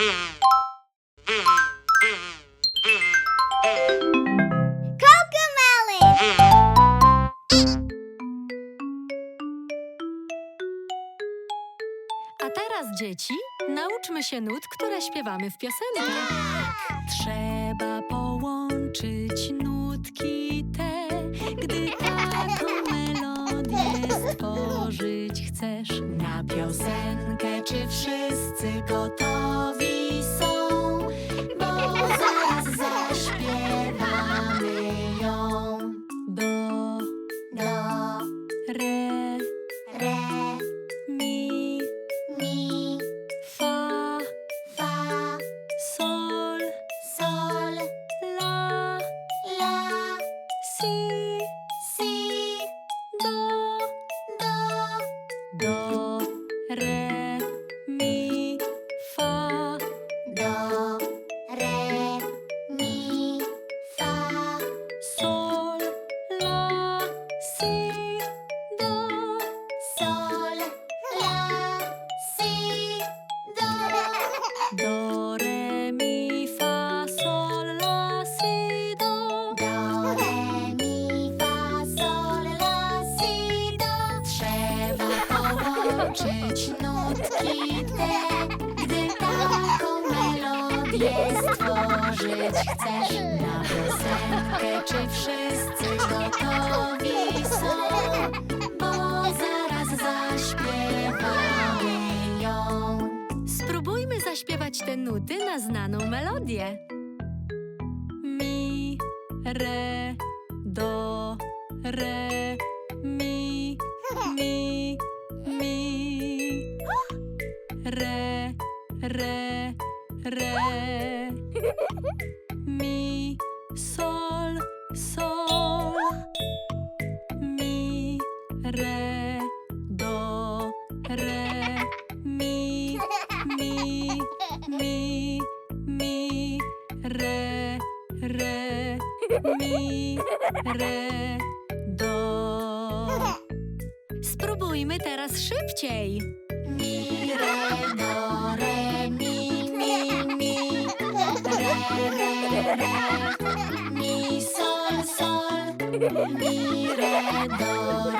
A teraz, dzieci, nauczmy się nut, które śpiewamy w piosence. Trzeba połączyć nutki te, gdy taką melodię stworzyć chcesz. Na piosenkę, czy wszyscy gotowi? je stworzyć chcesz na piosenkę? Czy wszyscy gotowi są? Bo zaraz zaśpiewamy ją. Spróbujmy zaśpiewać te nuty na znaną melodię. Mi, re, do, re, mi, mi, mi. Re, re, re. mi, re, do. Spróbujmy teraz szybciej. Mi, re, do, re, mi, mi, mi, re, re, re, mi, sol, sol, mi, re, do, re.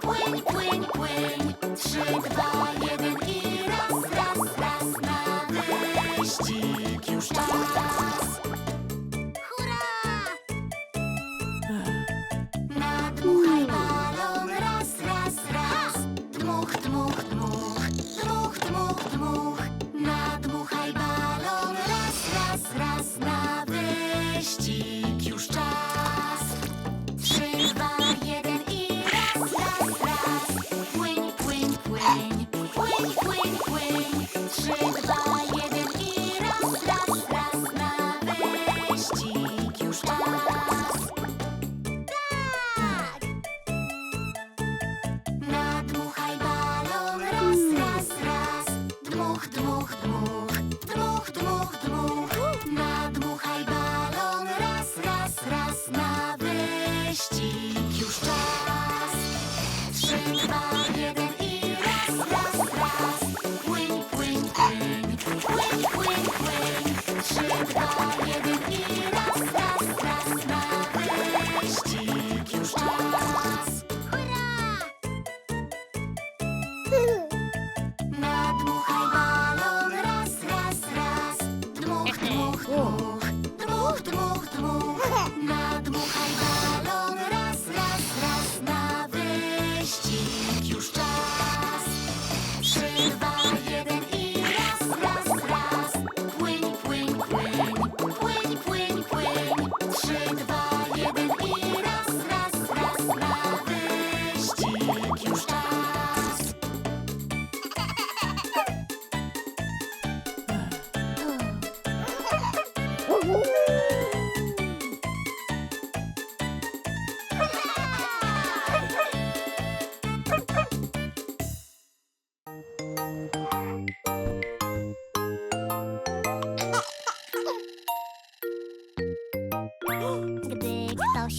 płyń, płyń, płyń, trzy, dwa, jeden. вдохнуть.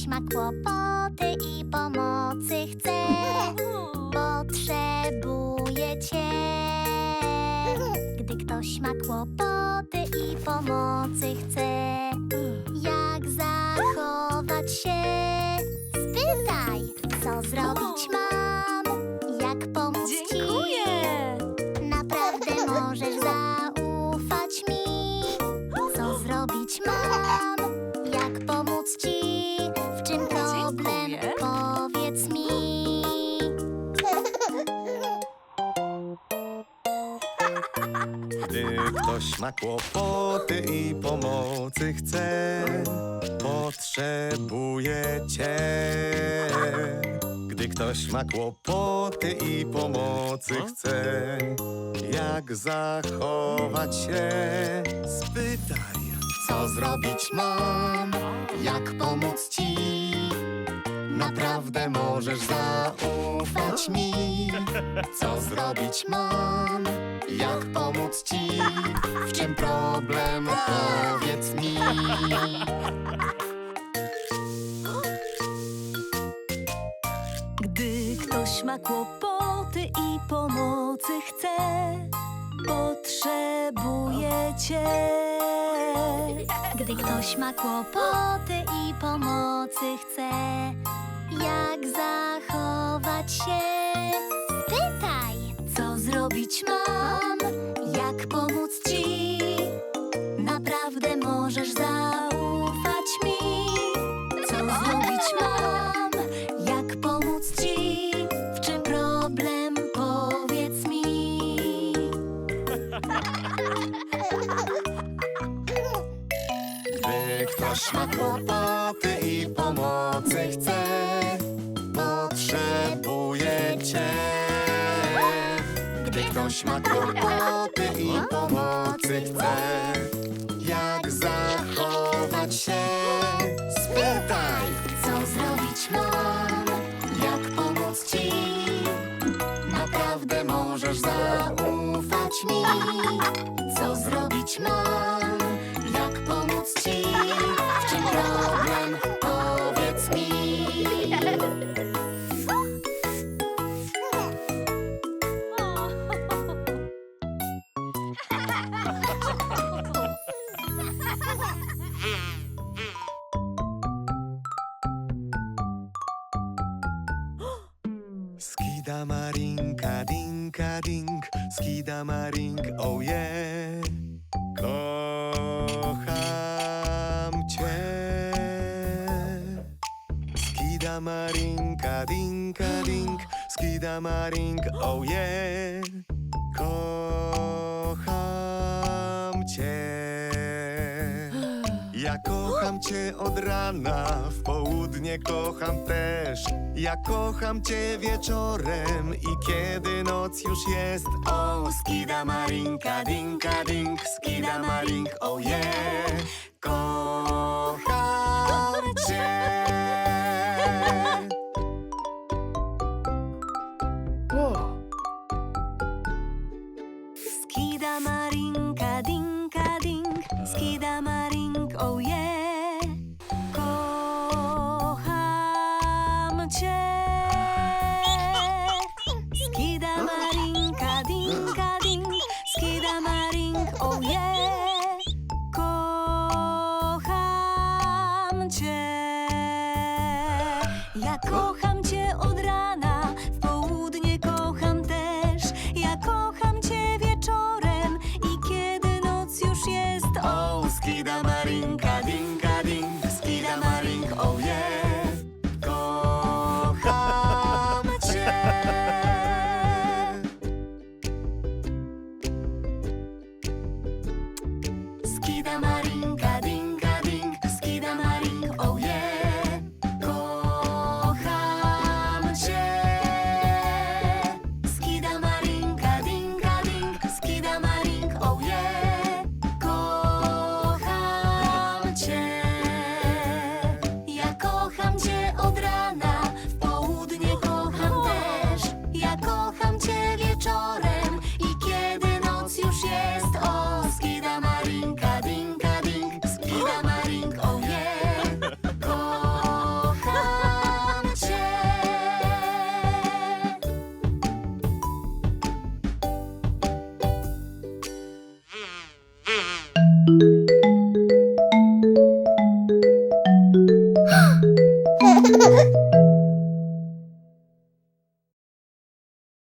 Ma kłopoty i pomocy chce, potrzebuje cię. Gdy ktoś ma kłopoty i pomocy chce, jak zachować się? Spytaj, co zrobić mam, jak pomóc ci. Dziękuję! Naprawdę możesz zaufać mi. Co zrobić mam? Jak pomóc ci? Ktoś ma kłopoty i pomocy chce, potrzebuje cię. Gdy ktoś ma kłopoty i pomocy chce, jak zachować się? Spytaj, co zrobić mam, jak pomóc ci? Naprawdę możesz zaufać mi. Co zrobić mam? Jak pomóc ci? W czym problem? Powiedz mi. Gdy ktoś ma kłopoty i pomocy chce, potrzebuje cię. Gdy ktoś ma kłopoty i pomocy chce, jak zachować się? Zrobić mam, jak pomóc ci? Naprawdę możesz zaufać mi. Co zrobić mam, jak pomóc ci? W czym problem? Powiedz mi. Gdy ktoś ma kłopoty i pomocy chce, potrzebuje cię. Gdy ktoś ma kłopoty i pomocy chce, jak zachować się? Spytaj, Co zrobić mam? jak pomóc ci. Naprawdę możesz zaufać mi. Co zrobić mam? Jak pomóc ci? W czym problem? Skida marinka, dinka dink, skida marink, oh yeah. Kocham cię. Skida marinka, dinka dink, skida marink, oh yeah. Kocham kocham cię od rana, w południe kocham też. Ja kocham cię wieczorem i kiedy noc już jest. O, skida marinka, dinka dink, skida marink, oh yeah.